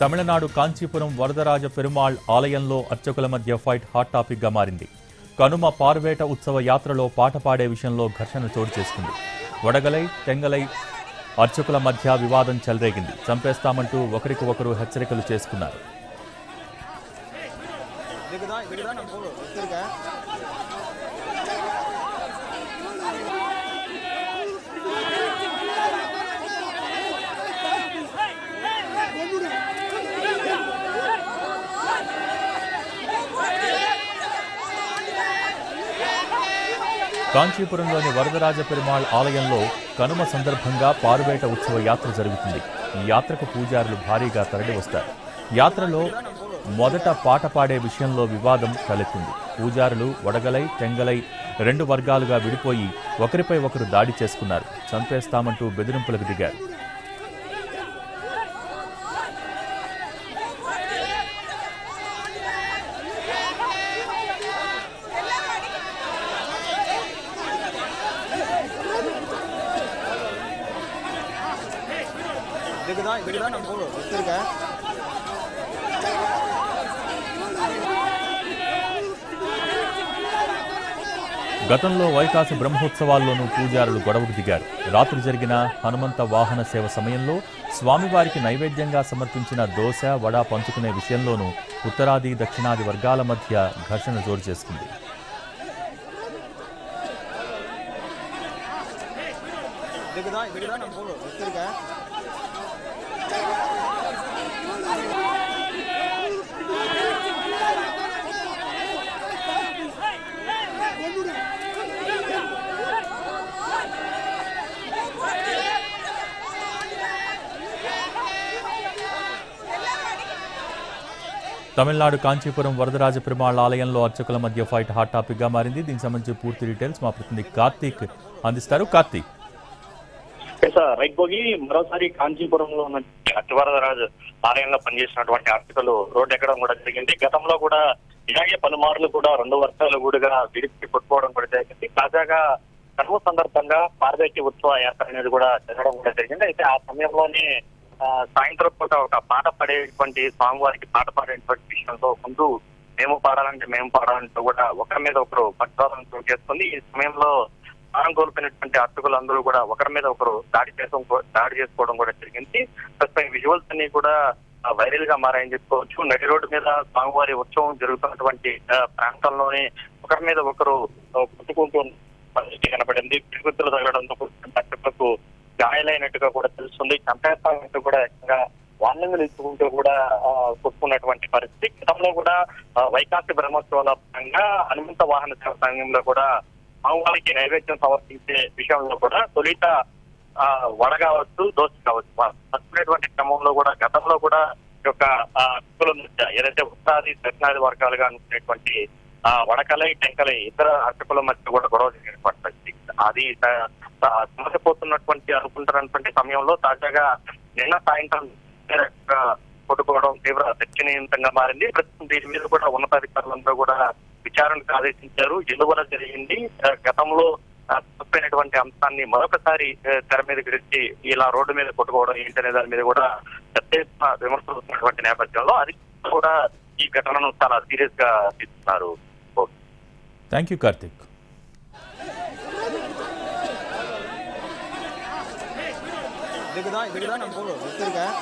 తమిళనాడు కాంచీపురం వరదరాజ పెరుమాళ్ ఆలయంలో అర్చకుల మధ్య ఫైట్ హాట్ టాపిక్గా మారింది. కనుమ పార్వేట ఉత్సవ యాత్రలో పాట పాడే విషయంలో ఘర్షణ చోటు చేసుకుంది. వడగలై తెంగలై అర్చకుల మధ్య వివాదం చెలరేగింది. చంపేస్తామంటూ ఒకరికి ఒకరు హెచ్చరికలు చేసుకున్నారు. కాంచీపురంలోని వరదరాజ పెరుమాళ్ ఆలయంలో కనుమ సందర్భంగా పారువేట ఉత్సవ యాత్ర జరుగుతుంది. ఈ యాత్రకు పూజారులు భారీగా తరలివస్తారు యాత్రలో మొదట పాట పాడే విషయంలో వివాదం తలెత్తింది. పూజారులు వడగలై తెంగలై రెండు వర్గాలుగా విడిపోయి ఒకరిపై ఒకరు దాడి చేసుకున్నారు. చంపేస్తామంటూ బెదిరింపులకు దిగారు. இதுக்கு தான் இதுக்கு தான் நான் போகணும் வச்சிருக்கேன் గతంలో వైకాసి బ్రహ్మోత్సవాల్లోనూ పూజారులు గొడవకు దిగారు రాత్రి జరిగిన హనుమంత వాహన సేవ సమయంలో స్వామివారికి నైవేద్యంగా సమర్పించిన దోశ వడ పంచుకునే విషయంలోనూ ఉత్తరాది దక్షిణాది వర్గాల మధ్య ఘర్షణ జోరు చేసుకుంది இதுக்கு தான் இதுக்கு தான் நான் போகணும் வச்சிருக்கேன் తమిళనాడు కాంచీపురం వరదరాజ పెరుమాళ్ ఆలయంలో అర్చకుల మధ్య ఫైట్ హాట్ టాపిక్గా మారింది. దీనికి సంబంధించి పూర్తి డీటెయిల్స్ మా ప్రతినిధి కార్తీక్ అందిస్తారు. కార్తీక్. రైట్ భోగి మరోసారి కాంచీపురంలో ఉన్న అతివరదరాజు ఆలయంలో పనిచేసినటువంటి అర్చకులు రోడ్డు ఎక్కడం కూడా జరిగింది. గతంలో కూడా ఇలాగే పలుమార్లు కూడా రెండు వర్షాలు కూడా విడిపి కొట్టుకోవడం కూడా జరిగింది. తాజాగా కర్మ సందర్భంగా పార్వతి ఉత్సవ యాత్ర అనేది కూడా జరగడం కూడా జరిగింది. అయితే ఆ సమయంలోనే సాయంత్రం పూట ఒక పాట పాడేటువంటి స్వామివారికి పాట పాడేటువంటి విషయంలో ముందు మేము పాడాలంటే మేము పాడాలంటే కూడా ఒకరి మీద ఒకరు పట్టుదలను చోటు చేసుకుంది ఈ సమయంలో ప్రాణం కోల్పోయినటువంటి అర్చకులందరూ కూడా ఒకరి మీద ఒకరు దాడి చేసం దాడి చేసుకోవడం కూడా జరిగింది. ప్రస్తుతం విజువల్స్ అన్ని కూడా వైరల్గా మారాయని చెప్పుకోవచ్చు. నడి రోడ్డు మీద స్వామివారి ఉత్సవం జరుగుతున్నటువంటి ప్రాంతంలోనే ఒకరి మీద ఒకరు కొట్టుకుంటూ పరిస్థితి కనపడింది. పిరుగుతులు తగలడంతో అర్చకులకు గాయాలైనట్టుగా కూడా తెలుస్తుంది. చంపేస్తామంటూ కూడా ఎక్కువగా వార్నింగ్లు ఇచ్చుకుంటూ కూడా కొట్టుకున్నటువంటి పరిస్థితి. గతంలో కూడా వైకాసి బ్రహ్మోత్సవాల పరంగా హనుమంత వాహన సేవ సంఘంలో కూడా స్వామివారికి నైవేద్యం సమర్పించే విషయంలో కూడా తొలిత ఆ, వడ కావచ్చు దోశ కావచ్చు. పట్టుకునేటువంటి క్రమంలో కూడా గతంలో కూడా ఈ యొక్క ఆ, మధ్య ఏదైతే ఉత్తాది దక్షిణాది వర్గాలుగా అనుకునేటువంటి ఆ వడకలై టెంకలై ఇతర అర్చకుల మధ్య కూడా గొడవ జరిగినటువంటి పరిస్థితి. అది సమసిపోతున్నటువంటి అనుకుంటున్నటువంటి సమయంలో తాజాగా నిన్న సాయంత్రం కొట్టుకోవడం తీవ్ర చర్చనీయాంతంగా మారింది. ప్రస్తుతం దీని మీద కూడా ఉన్నతాధికారులందరూ కూడా విచారణకు ఆదేశించారు ఎందువల్ల జరిగింది ఆ, గతంలో ఆ, తప్పైనటువంటి అంశాన్ని మరొకసారి ఆ, తెర మీద గురించి ఇలా రోడ్డు మీద కొట్టుకోవడం ఏంటనే దాని మీద కూడా పెద్ద ఎత్తున విమర్శలు వస్తున్నటువంటి నేపథ్యంలో అది కూడా ఈ ఘటనను చాలా సీరియస్ గా తీసుకున్నారు థ్యాంక్ యూ కార్తీక్ இதுக்கு தான் இதுக்கு தான் நான் போகணும் வச்சிருக்கேன்